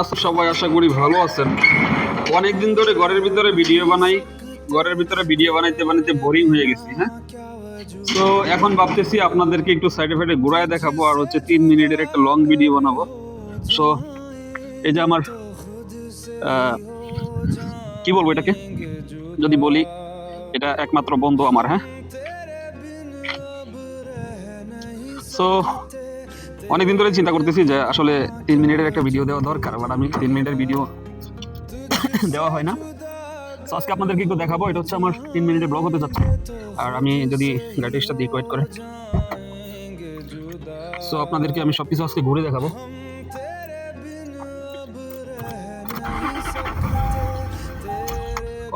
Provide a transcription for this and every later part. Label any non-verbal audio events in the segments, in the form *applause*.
আচ্ছা সবাই আশা করি ভালো আছেন। অনেক দিন ধরে ঘরের ভিতরে ভিডিও বানাই, ঘরের ভিতরে ভিডিও বানাইতে বানাইতে বোরিং হয়ে গেছি হ্যাঁ? তো এখন ভাবতেছি আপনাদেরকে একটু সাইডে ফাইডে ঘুরায় দেখাবো আর হচ্ছে তিন মিনিটের একটা লং ভিডিও বানাবো। সো এই যে আমার কি বলব এটাকে? যদি বলি, এটা একমাত্র বন্ধু আমার হ্যাঁ? সো অনেকদিন ধরে চিন্তা করতেছি যে আসলে তিন মিনিটের একটা ভিডিও দেওয়া দরকার বাট আমি তিন মিনিটের ভিডিও *coughs* দেওয়া হয় না। আজকে আপনাদেরকে একটু দেখাবো, এটা হচ্ছে আমার তিন মিনিটের ব্লগ হতে যাচ্ছে। আর আমি যদি গাড়িটা স্টার্ট দিয়ে ওয়েট করে। সো আপনাদেরকে আমি সবকিছু আজকে ঘুরে দেখাবো।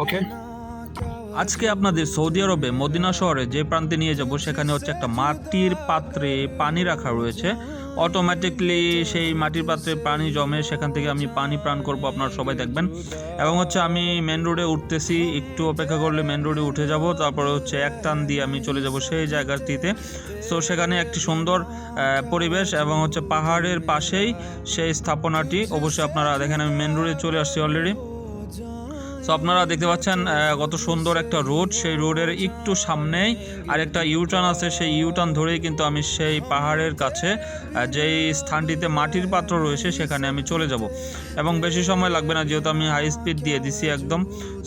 ওকে আজকে আপনাদের সৌদি আরবে মদিনা শহরে যে প্রান্তে নিয়ে যাব, সেখানে হচ্ছে একটা মাটির পাত্রে পানি রাখা রয়েছে। অটোমেটিকলি সেই মাটির পাত্রে পানি জমে সেখান থেকে আমি পানি পান করব, আপনারা সবাই দেখবেন। এবং হচ্ছে আমি মেন রোডে উঠতেছি, একটু অপেক্ষা করলে মেন রোডে উঠে যাব, তারপরে হচ্ছে এক টান দিয়ে আমি চলে যাব সেই জায়গাটিতে। সো সেখানে একটি সুন্দর পরিবেশ এবং হচ্ছে পাহাড়ের পাশেই সেই স্থাপনাটি। অবশ্যই আপনারা দেখেন, আমি মেন রোডে চলে আসছি অলরেডি সো আপনারা দেখতে পাচ্ছেন কত সুন্দর একটা রোড। সেই রোডের একটু সামনেই আর একটা ইউটার্ন আছে। সেই ইউটার্ন ধরেই কিন্তু আমি সেই পাহাড়ের কাছে যেই স্থানটিতে মাটির পাত্র রয়েছে, সেখানে আমি চলে যাব। এবং বেশি সময় লাগবে না, যেহেতু আমি হাই স্পিড দিয়ে দিছি একদম।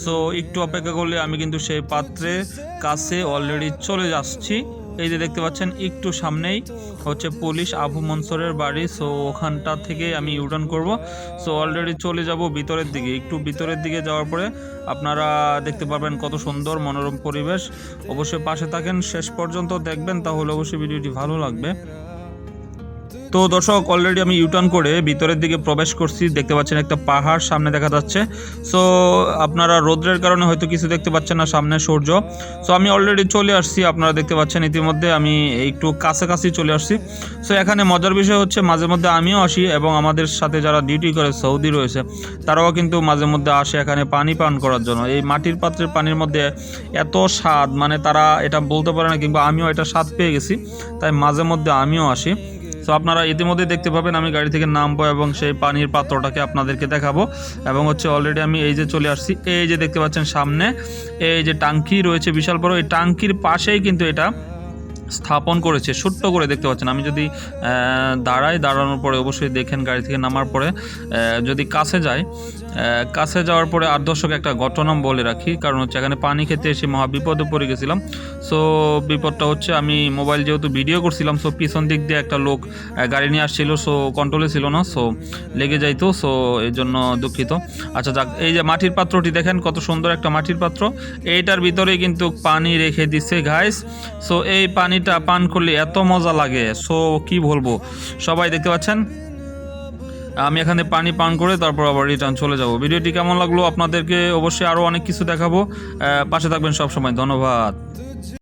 সো একটু অপেক্ষা করলে আমি কিন্তু সেই পাত্রের কাছে অলরেডি চলে যাচ্ছি। এই যে দেখতে পাচ্ছেন, একটু সামনেই হচ্ছে পুলিশ আবু মনসরের বাড়ি। সো ওখানটা থেকে আমি ইউটার্ন করব। সো অলরেডি চলে যাব ভিতরের দিকে। একটু ভিতরের দিকে যাওয়ার পরে আপনারা দেখতে পারবেন কত সুন্দর মনোরম পরিবেশ। অবশ্যই পাশে থাকেন। শেষ পর্যন্ত দেখবেন, তাহলে অবশ্যই ভিডিওটি ভালো লাগবে। তো দর্শক অলরেডি আমি ইউটার্ন করে ভিতরের দিকে প্রবেশ করছি। দেখতে পাচ্ছেন একটা পাহাড় সামনে দেখা যাচ্ছে। সো আপনারা রোদ্রের কারণে হয়তো কিছু দেখতে পাচ্ছেন না সামনে সূর্য। সো আমি অলরেডি চলে আসছি। আপনারা দেখতে পাচ্ছেন ইতিমধ্যে আমি একটু কাছাকাছি চলে আসছি। সো এখানে মজার বিষয় হচ্ছে, মাঝে মধ্যে আমিও আসি এবং আমাদের সাথে যারা ডিউটি করে, সৌদি রয়েছে, তারাও কিন্তু মাঝে মধ্যে আসে এখানে পানি পান করার জন্য। এই মাটির পাত্রের পানির মধ্যে এত স্বাদ মানে তারা এটা বলতে পারে না কিংবা আমিও এটা স্বাদ পেয়ে গেছি। তাই মাঝে মধ্যে আমিও আসি। সো আপনারা ইতিমধ্যেই দেখতে পাবেন, আমি গাড়ি থেকে নামবো এবং সেই পানির পাত্রটাকে আপনাদেরকে দেখাবো। এবং হচ্ছে অলরেডি আমি এই যে চলে আসছি, এই যে দেখতে পাচ্ছেন সামনে, এই যে টাঙ্কি রয়েছে বিশাল বড়, এই টাঙ্কির পাশেই কিন্তু এটা স্থাপন করেছে, ছোট্ট করে দেখতে পাচ্ছেন। আমি যদি দাঁড়াই, দাঁড়ানোর পরে অবশ্যই দেখেন গাড়ি থেকে নামার পরে যদি কাছে যাই কাছে যাওয়ার পরে আর দর্শক একটা ঘটনা বলে রাখি, কারণ হচ্ছে এখানে পানি খেতে এসে মহা বিপদে পড়ে গেছিলাম। সো বিপদটা হচ্ছে আমি মোবাইল যেহেতু ভিডিও করছিলাম সো পিছন দিক দিয়ে একটা লোক গাড়ি নিয়ে আসছিল সো কন্ট্রোলে ছিল না সো লেগে যাইতো সো এই জন্য দুঃখিত। আচ্ছা যাক, এই যে মাটির পাত্রটি দেখেন, কত সুন্দর একটা মাটির পাত্র। এইটার ভিতরে কিন্তু পানি রেখে দিচ্ছে ঘাইস সো এই পানিটা পান করলে এত মজা লাগে। সো কি বলব? সবাই দেখতে পাচ্ছেন? আমি এখানে পানি পান করে তারপর আবার রিটার্ন চলে যাব। ভিডিওটি কেমন লাগল আপনাদেরকে অবশ্যই আরও অনেক কিছু দেখাবো। পাশে থাকবেন সবসময়। ধন্যবাদ।